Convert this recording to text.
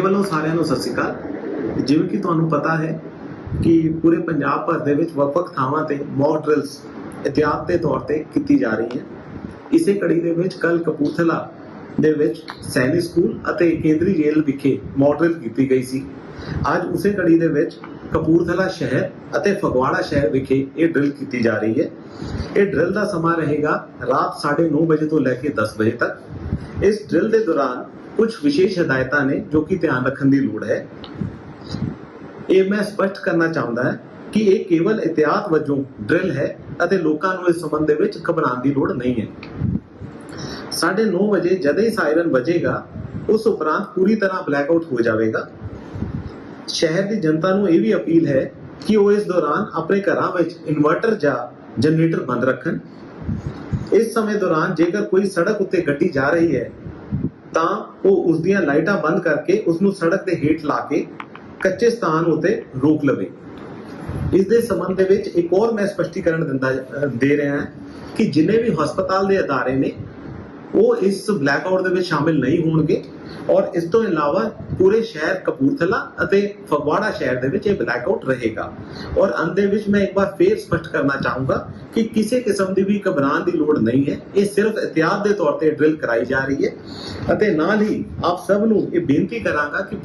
ਵੱਲੋਂ ਸਾਰਿਆਂ ਨੂੰ ਸਤਿ ਸ਼੍ਰੀ ਅਕਾਲ। ਜਿਵੇਂ ਕਿ ਤੁਹਾਨੂੰ ਪਤਾ ਹੈ ਕਿ ਪੂਰੇ ਪੰਜਾਬ ਭਰ ਦੇ ਵਿੱਚ ਵੱਖ-ਵੱਖ ਥਾਵਾਂ ਤੇ ਮੌਕ ਡਰਿਲਸ ਇਤਿਆਤ ਦੇ ਤੌਰ ਤੇ ਕੀਤੀ ਜਾ ਰਹੀ ਹੈ। ਇਸੇ ਕੜੀ ਦੇ ਵਿੱਚ ਕੱਲ ਕਪੂਰਥਲਾ ਦੇ ਵਿੱਚ ਸੈਨਿਕ ਸਕੂਲ ਅਤੇ ਕੇਂਦਰੀ ਜੇਲ੍ਹ ਵਿਖੇ ਮੌਕ ਡਰਿਲ ਕੀਤੀ ਗਈ ਸੀ। ਅੱਜ ਉਸੇ ਕੜੀ ਦੇ ਵਿੱਚ ਕਪੂਰਥਲਾ ਸ਼ਹਿਰ ਅਤੇ ਫਗਵਾੜਾ ਸ਼ਹਿਰ ਵਿਖੇ ਇਹ ਡਰਿਲ ਕੀਤੀ ਜਾ ਰਹੀ ਹੈ। ਇਹ ਡਰਿਲ ਦਾ ਸਮਾਂ ਰਹੇਗਾ ਰਾਤ 9:30 ਵਜੇ ਤੋਂ ਲੈ ਕੇ 10 ਵਜੇ ਤੱਕ। ਇਸ ਡਰਿਲ ਦੇ ਦੌਰਾਨ ਕੁਝ ਵਿਸ਼ੇਸ਼ ਹਦਾਇਤਾਂ ਨੇ ਜੋ ਕਿ ਧਿਆਨ ਰੱਖਣ ਦੀ ਲੋੜ ਹੈ। ਇਹ ਮੈਂ ਸਪਸ਼ਟ ਕਰਨਾ ਚਾਹੁੰਦਾ ਹਾਂ ਕਿ ਇਹ ਕੇਵਲ ਇਤਿਆਤ ਵਜੋਂ ਡਰਿਲ ਹੈ ਅਤੇ ਲੋਕਾਂ ਨੂੰ ਇਸ ਸੰਬੰਧ ਦੇ ਵਿੱਚ ਘਬਰਾਉਣ ਦੀ ਲੋੜ ਨਹੀਂ ਹੈ। 9:30 ਵਜੇ ਜਦੋਂ ਹੀ ਸਾਇਰਨ ਵੱਜੇਗਾ, ਉਸ ਉਪਰੰਤ ਪੂਰੀ ਤਰ੍ਹਾਂ ਬਲੈਕ ਆਊਟ ਹੋ ਜਾਵੇਗਾ। ਸ਼ਹਿਰ ਦੀ ਜਨਤਾ ਨੂੰ ਇਹ ਵੀ ਅਪੀਲ ਹੈ ਕਿ ਉਹ ਇਸ ਦੌਰਾਨ ਆਪਣੇ ਘਰਾਂ ਵਿੱਚ ਇਨਵਰਟਰ ਜਾਂ ਜਨਰੇਟਰ ਬੰਦ ਰੱਖਣ। ਇਸ ਸਮੇਂ ਦੌਰਾਨ ਜੇਕਰ ਕੋਈ ਸੜਕ ਉੱਤੇ ਗੱਡੀ ਜਾ ਰਹੀ ਹੈ ਤਾਂ ਉਹ ਉਸ ਦੀਆਂ ਲਾਈਟਾਂ ਬੰਦ ਕਰਕੇ ਉਸ ਨੂੰ ਸੜਕ ਦੇ ਹੇਠ ਲਾ ਕੇ ਕੱਚੇ ਸਥਾਨ ਉਤੇ ਰੋਕ ਲਵੇ। ਇਸ ਦੇ ਸੰਬੰਧ ਦੇ ਵਿੱਚ ਇੱਕ ਹੋਰ ਮੈਂ ਸਪਸ਼ਟੀਕਰਨ ਦਿੰਦਾ ਦੇ ਰਿਹਾ ਹਾਂ ਕਿ ਜਿੰਨੇ ਵੀ ਹਸਪਤਾਲ ਦੇ ਅਦਾਰੇ ਨੇ ਉਹ ਇਸ ਬਲੈਕਆਊਟ ਦੇ ਵਿੱਚ ਸ਼ਾਮਿਲ ਨਹੀਂ ਹੋਣਗੇ। ਔਰ ਇਸ ਤੋਂ ਇਲਾਵਾ ਪੂਰੇ ਸ਼ਹਿਰ ਕਪੂਰਥਲਾ ਅਤੇ ਫਗਵਾੜਾ ਸ਼ਹਿਰ ਦੇ ਵਿੱਚ ਇਹ ਬਲੈਕਆਊਟ ਰਹੇਗਾ। ਔਰ ਅੰਤ ਦੇ ਵਿੱਚ ਮੈਂ ਇੱਕ ਵਾਰ ਫੇਰ ਸਪਸ਼ਟ ਕਰਨਾ ਚਾਹੂੰਗਾ ਕਿ ਕਿਸੇ ਕਿਸਮ ਦੀ ਵੀ ਘਬਰਾਉਣ ਦੀ ਲੋੜ ਨਹੀਂ ਹੈ। ਇਹ ਸਿਰਫ ਇhtiyਾਤ ਦੇ ਤੌਰ ਤੇ ਡਰਿਲ ਕਰਾਈ ਜਾ ਰਹੀ ਹੈ। ਅਤੇ ਨਾਲ ਹੀ ਆਪ ਸਭ ਨੂੰ ਇਹ ਬੇਨਤੀ ਕਰਾਂਗਾ ਕਿ